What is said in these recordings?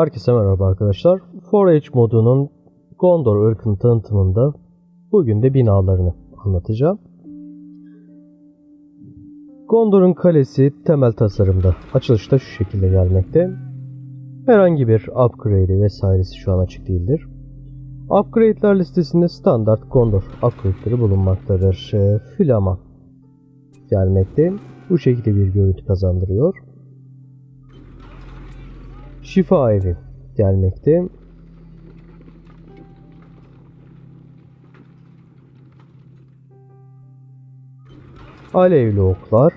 Herkese merhaba arkadaşlar. 4H modunun Gondor ırkının tanıtımında bugün de binalarını anlatacağım. Gondor'un kalesi temel tasarımda açılışta şu şekilde gelmekte. Herhangi bir upgrade'i vesairesi şu an açık değildir. Upgrade'ler listesinde standart Gondor upgrade'leri bulunmaktadır. Ee, Flama gelmekte. Bu şekilde bir görüntü kazandırıyor. Şifa evi gelmekte. Alevli oklar.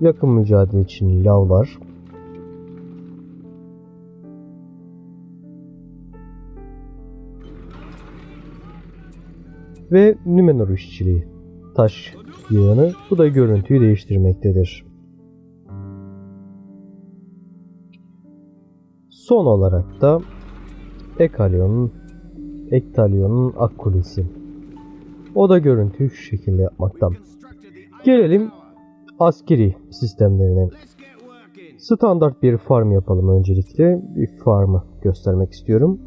Yakın mücadele için lavlar. Ve Numenor işçiliği taş yığını. Bu da görüntüyü değiştirmektedir. Son olarak da Ekalyon'un Ektalyon'un Ak Kulesi. O da görüntüyü şu şekilde yapmakta. Gelelim askeri sistemlerine. Standart bir farm yapalım öncelikle. Bir farmı göstermek istiyorum.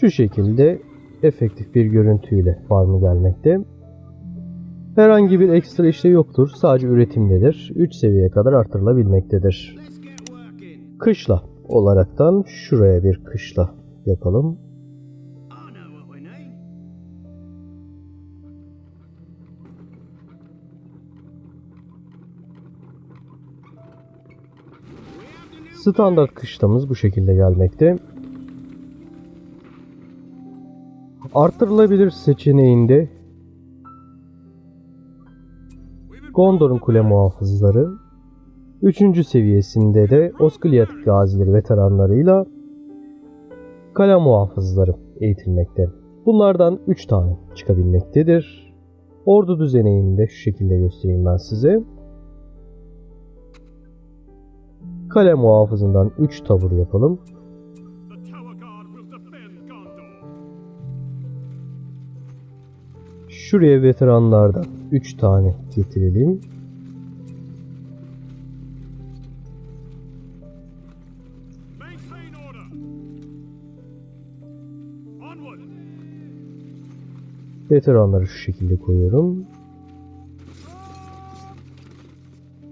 Şu şekilde efektif bir görüntüyle farmı gelmekte. Herhangi bir ekstra işlev yoktur. Sadece üretimdedir. 3 seviyeye kadar artırılabilmektedir. Kışla olaraktan şuraya bir kışla yapalım. Standart kışlamız bu şekilde gelmekte. Artırılabilir seçeneğinde Gondor'un kule muhafızları 3. seviyesinde de Osgiliath gazileri veteranlarıyla kale muhafızları eğitilmekte. Bunlardan 3 tane çıkabilmektedir. Ordu düzeneyinde şu şekilde göstereyim ben size. Kale muhafızından 3 tabur yapalım. Şuraya veteranlardan 3 tane getirelim. Veteranları şu şekilde koyuyorum.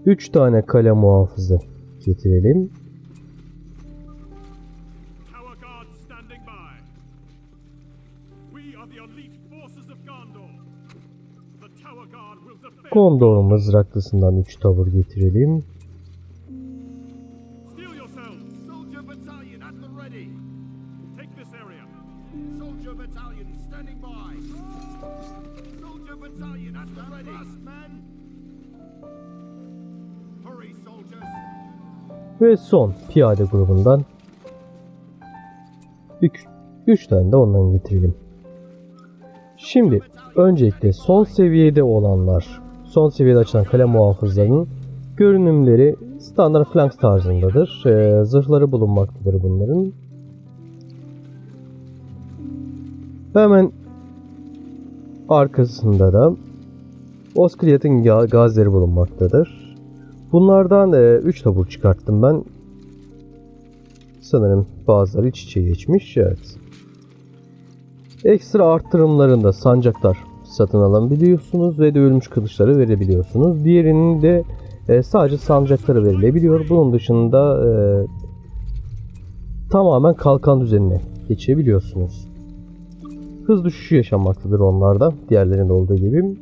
3 tane kale muhafızı getirelim. The ready. Fast men. Hurry, soldiers. Ve son piyade grubundan 3 tane de ondan getirelim. Şimdi öncelikle son seviyede olanlar, son seviyede açılan kale muhafızlarının görünümleri standart flank tarzındadır. Ee, zırhları bulunmaktadır bunların. Hemen arkasında da Oskriyat'ın ga- gazleri bulunmaktadır. Bunlardan 3 tabur çıkarttım ben. Sanırım bazıları iç içe geçmiş. Evet. Ekstra arttırımlarında sancaklar satın alabiliyorsunuz ve dövülmüş kılıçları verebiliyorsunuz. Diğerinin de e, sadece sancakları verilebiliyor. Bunun dışında e, tamamen kalkan düzenine geçebiliyorsunuz. Hız düşüşü yaşanmaktadır onlarda. Diğerlerinde olduğu gibi.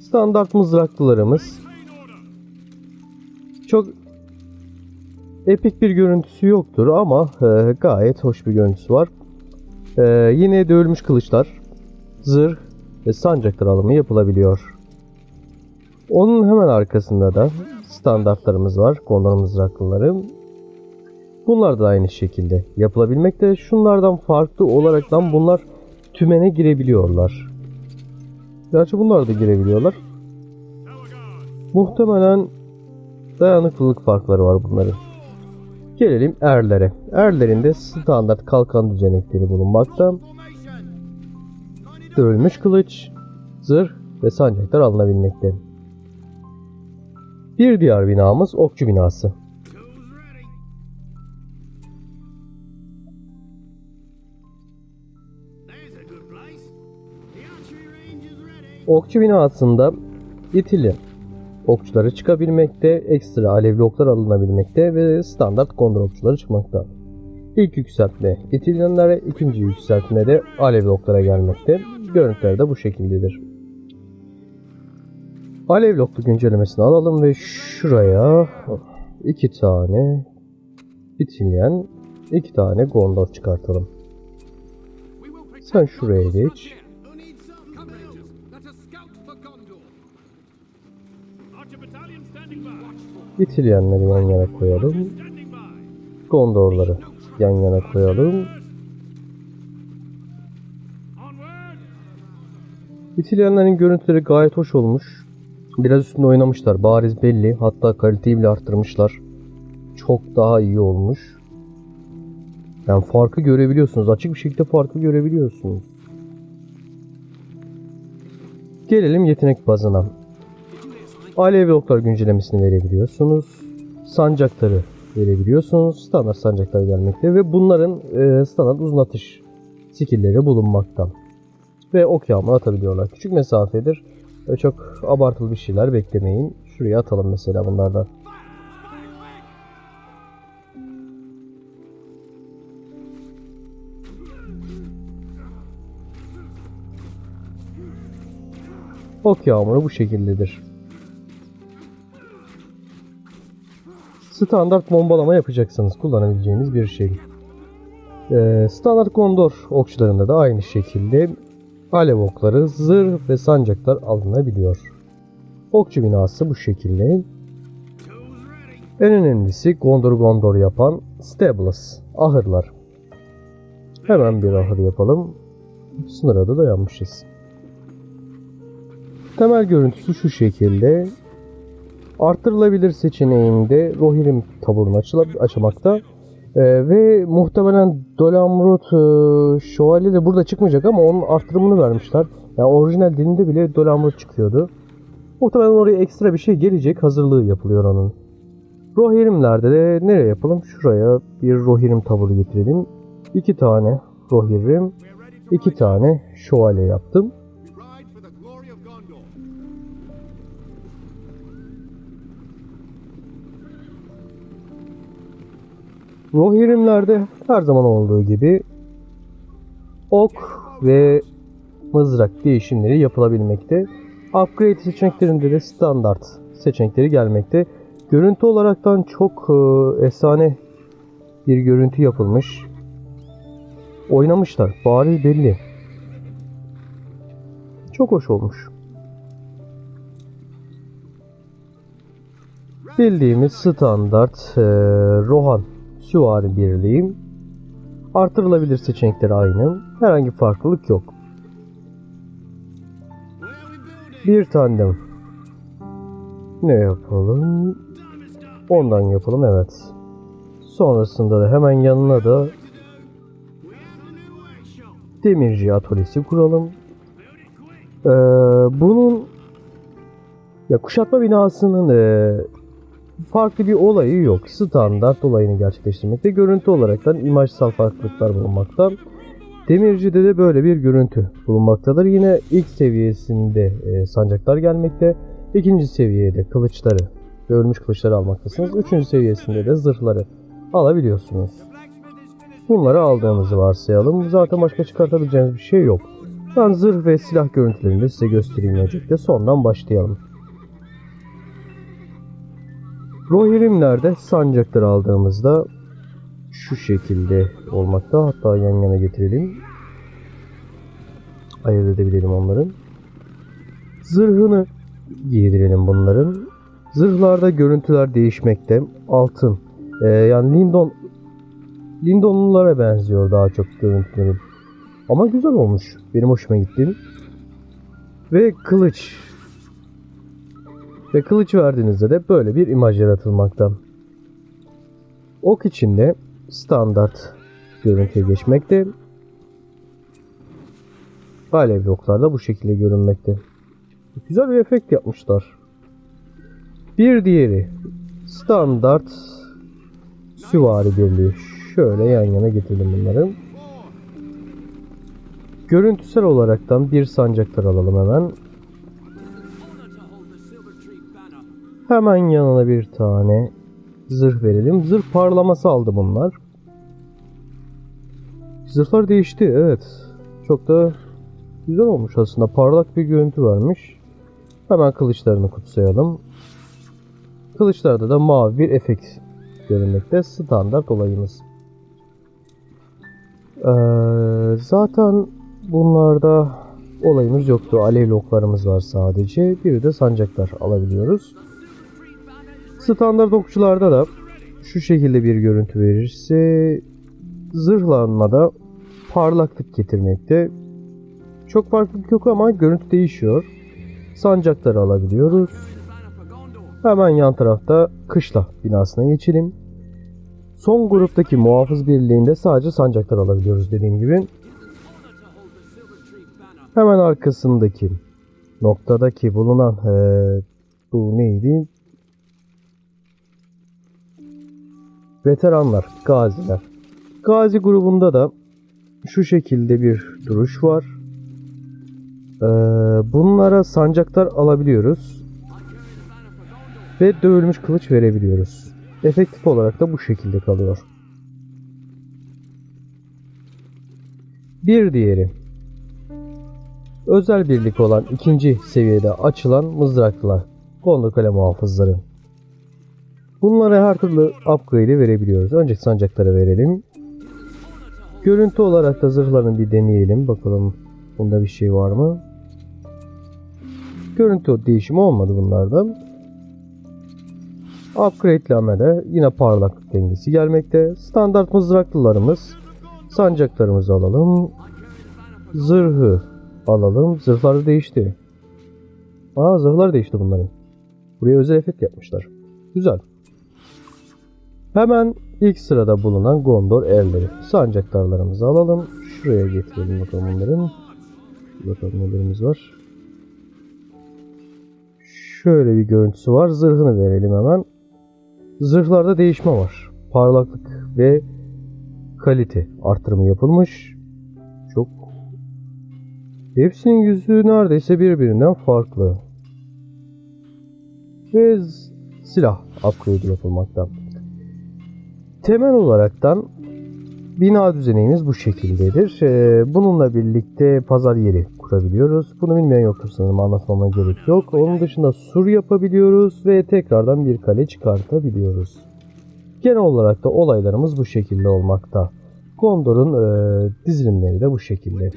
Standart mızraklılarımız çok epik bir görüntüsü yoktur ama e, gayet hoş bir görüntüsü var. E, yine dövülmüş kılıçlar, zırh ve sancaklar alımı yapılabiliyor. Onun hemen arkasında da standartlarımız var. Gondor mızraklıları. Bunlar da aynı şekilde yapılabilmekte. Şunlardan farklı olaraktan bunlar tümene girebiliyorlar. Gerçi bunlar da girebiliyorlar. Muhtemelen dayanıklılık farkları var bunların. Gelelim erlere. Erlerin de standart kalkan düzenekleri bulunmakta. Dövülmüş kılıç, zırh ve sancaklar alınabilmekte. Bir diğer binamız okçu binası. Okçu binasında itili okçuları çıkabilmekte, ekstra alevli oklar alınabilmekte ve standart gondor okçuları çıkmakta. İlk yükseltme itilyenlere, ikinci yükseltme de alevli oklara gelmekte. Görüntüler de bu şekildedir. Alevli oklu güncellemesini alalım ve şuraya iki tane itilyen, iki tane gondor çıkartalım. Sen şuraya geç. İtilyenleri yan yana koyalım. Gondorları yan yana koyalım. İtilyenlerin görüntüleri gayet hoş olmuş. Biraz üstünde oynamışlar. Bariz belli. Hatta kaliteyi bile arttırmışlar. Çok daha iyi olmuş. Yani farkı görebiliyorsunuz. Açık bir şekilde farkı görebiliyorsunuz. Gelelim yetenek bazına. Alevi oklar güncellemesini verebiliyorsunuz. Sancakları verebiliyorsunuz. Standart sancaklar gelmekte ve bunların e, standart uzun atış skillleri bulunmakta ve ok yağmuru atabiliyorlar. Küçük mesafedir. Ve çok abartılı bir şeyler beklemeyin. Şuraya atalım mesela bunlardan. Ok yağmuru bu şekildedir. Standart bombalama yapacaksanız kullanabileceğiniz bir şey. Ee, standart kondor okçularında da aynı şekilde alev okları, zırh ve sancaklar alınabiliyor. Okçu binası bu şekilde. En önemlisi Gondor Gondor yapan Stables, ahırlar. Hemen bir ahır yapalım. Sınıra da dayanmışız. Temel görüntüsü şu şekilde. Artırılabilir seçeneğinde Rohirrim taburunu açmakta. Ee, ve muhtemelen Dolamrut e, Şövalye de burada çıkmayacak ama onun artırımını vermişler. Yani orijinal dilinde bile Dolamrut çıkıyordu. Muhtemelen oraya ekstra bir şey gelecek. Hazırlığı yapılıyor onun. Rohirrimlerde de nereye yapalım? Şuraya bir Rohirrim taburu getirelim. İki tane Rohirrim, iki tane Şövalye yaptım. Rohirrimlerde her zaman olduğu gibi ok ve mızrak değişimleri yapılabilmekte. Upgrade seçeneklerinde de standart seçenekleri gelmekte. Görüntü olaraktan çok e, efsane bir görüntü yapılmış. Oynamışlar. Bariz belli. Çok hoş olmuş. Bildiğimiz standart e, Rohan süvari birliği. Artırılabilir seçenekleri aynı. Herhangi farklılık yok. Bir tandem. Ne yapalım? Ondan yapalım evet. Sonrasında da hemen yanına da demirci atölyesi kuralım. Ee, bunun ya kuşatma binasının e, farklı bir olayı yok. Standart olayını gerçekleştirmekte. Görüntü olaraktan imajsal farklılıklar bulunmakta. Demirci'de de böyle bir görüntü bulunmaktadır. Yine ilk seviyesinde e, sancaklar gelmekte. İkinci seviyede kılıçları, dövülmüş kılıçları almaktasınız. Üçüncü seviyesinde de zırhları alabiliyorsunuz. Bunları aldığımızı varsayalım. Zaten başka çıkartabileceğiniz bir şey yok. Ben zırh ve silah görüntülerini size göstereyim öncelikle. Sondan başlayalım. Rohirrimlerde sancakları aldığımızda şu şekilde olmakta. Hatta yan yana getirelim. Ayırt edebilelim onların. Zırhını giydirelim bunların. Zırhlarda görüntüler değişmekte. Altın. Ee, yani Lindon Lindonlulara benziyor daha çok görüntüleri. Ama güzel olmuş. Benim hoşuma gitti. Ve kılıç. Ve kılıç verdiğinizde de böyle bir imaj yaratılmakta. Ok içinde standart görüntüye geçmekte. Alev oklar da bu şekilde görünmekte. Güzel bir efekt yapmışlar. Bir diğeri standart süvari birliği. Şöyle yan yana getirdim bunları. Görüntüsel olaraktan bir sancaktar alalım hemen. Hemen yanına bir tane zırh verelim. Zırh parlaması aldı bunlar. Zırhlar değişti evet. Çok da güzel olmuş aslında. Parlak bir görüntü vermiş. Hemen kılıçlarını kutsayalım. Kılıçlarda da mavi bir efekt görünmekte. Standart olayımız. Ee, zaten bunlarda olayımız yoktu. Alevli oklarımız var sadece. Bir de sancaklar alabiliyoruz. Standart okçularda da şu şekilde bir görüntü verirse zırhlanmada parlaklık getirmekte. Çok farklılık yok ama görüntü değişiyor. Sancakları alabiliyoruz. Hemen yan tarafta kışla binasına geçelim. Son gruptaki muhafız birliğinde sadece sancaklar alabiliyoruz dediğim gibi. Hemen arkasındaki noktadaki bulunan eee, bu neydi? Veteranlar, gaziler. Gazi grubunda da şu şekilde bir duruş var. Ee, bunlara sancaktar alabiliyoruz. Ve dövülmüş kılıç verebiliyoruz. Efektif olarak da bu şekilde kalıyor. Bir diğeri. Özel birlik olan ikinci seviyede açılan mızraklılar. Kondokale muhafızları. Bunlara her türlü upgrade'i verebiliyoruz. Önce sancaklara verelim. Görüntü olarak da zırhlarını bir deneyelim. Bakalım bunda bir şey var mı? Görüntü değişimi olmadı bunlarda. Upgrade'lemede yine parlaklık dengesi gelmekte. Standart mızraklılarımız. Sancaklarımızı alalım. Zırhı alalım. Zırhlar değişti. Aa zırhlar değişti bunların. Buraya özel efekt yapmışlar. Güzel. Hemen ilk sırada bulunan Gondor erleri. Sancaktarlarımızı alalım. Şuraya getirelim bakalım bunların. Bakalım nelerimiz var. Şöyle bir görüntüsü var. Zırhını verelim hemen. Zırhlarda değişme var. Parlaklık ve kalite artırımı yapılmış. Çok Hepsinin yüzü neredeyse birbirinden farklı. Ve silah upgrade yapılmakta. Temel olaraktan bina düzenimiz bu şekildedir. Ee, bununla birlikte pazar yeri kurabiliyoruz. Bunu bilmeyen yoktur sanırım anlatmama gerek yok. Onun dışında sur yapabiliyoruz ve tekrardan bir kale çıkartabiliyoruz. Genel olarak da olaylarımız bu şekilde olmakta. Gondor'un e, dizilimleri de bu şekilde.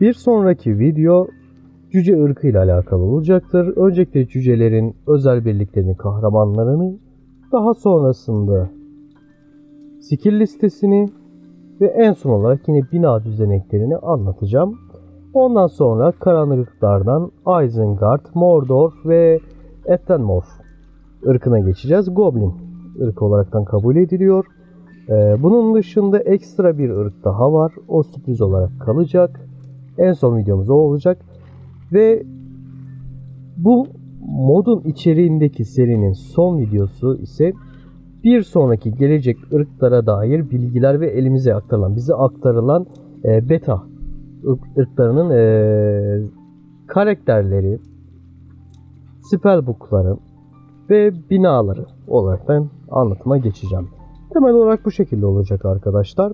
Bir sonraki video cüce ırkı ile alakalı olacaktır. Öncelikle cücelerin özel birliklerini, kahramanlarını, daha sonrasında skill listesini ve en son olarak yine bina düzeneklerini anlatacağım. Ondan sonra karanlıklardan Isengard, Mordor ve Ettenmorf ırkına geçeceğiz. Goblin ırkı olaraktan kabul ediliyor. Ee, bunun dışında ekstra bir ırk daha var. O sürpriz olarak kalacak. En son videomuz o olacak. Ve bu modun içeriğindeki serinin son videosu ise bir sonraki gelecek ırklara dair bilgiler ve elimize aktarılan, bize aktarılan e, beta ırk- ırklarının e, karakterleri, spellbookları ve binaları olarak ben anlatıma geçeceğim. Temel olarak bu şekilde olacak arkadaşlar.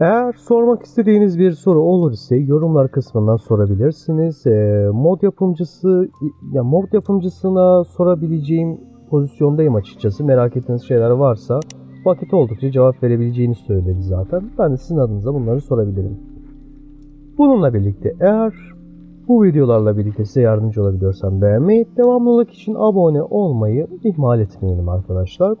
Eğer sormak istediğiniz bir soru olur ise yorumlar kısmından sorabilirsiniz. Ee, mod yapımcısı ya mod yapımcısına sorabileceğim pozisyondayım açıkçası. Merak ettiğiniz şeyler varsa vakit oldukça cevap verebileceğini söyledi zaten. Ben de sizin adınıza bunları sorabilirim. Bununla birlikte eğer bu videolarla birlikte size yardımcı olabiliyorsam beğenmeyi, devamlılık için abone olmayı ihmal etmeyelim arkadaşlar.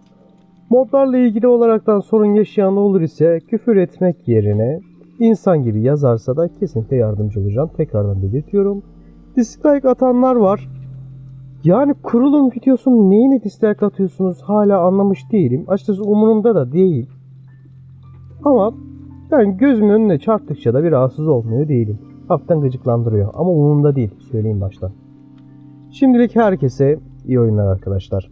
Modlarla ilgili olaraktan sorun yaşayan olur ise küfür etmek yerine insan gibi yazarsa da kesinlikle yardımcı olacağım. Tekrardan belirtiyorum. dislike atanlar var. Yani kurulum videosunun neyine dislike atıyorsunuz hala anlamış değilim. Açıkçası umurumda da değil. Ama yani gözümün önüne çarptıkça da bir rahatsız olmuyor değilim. Hafiften gıcıklandırıyor ama umurumda değil söyleyeyim baştan. Şimdilik herkese iyi oyunlar arkadaşlar.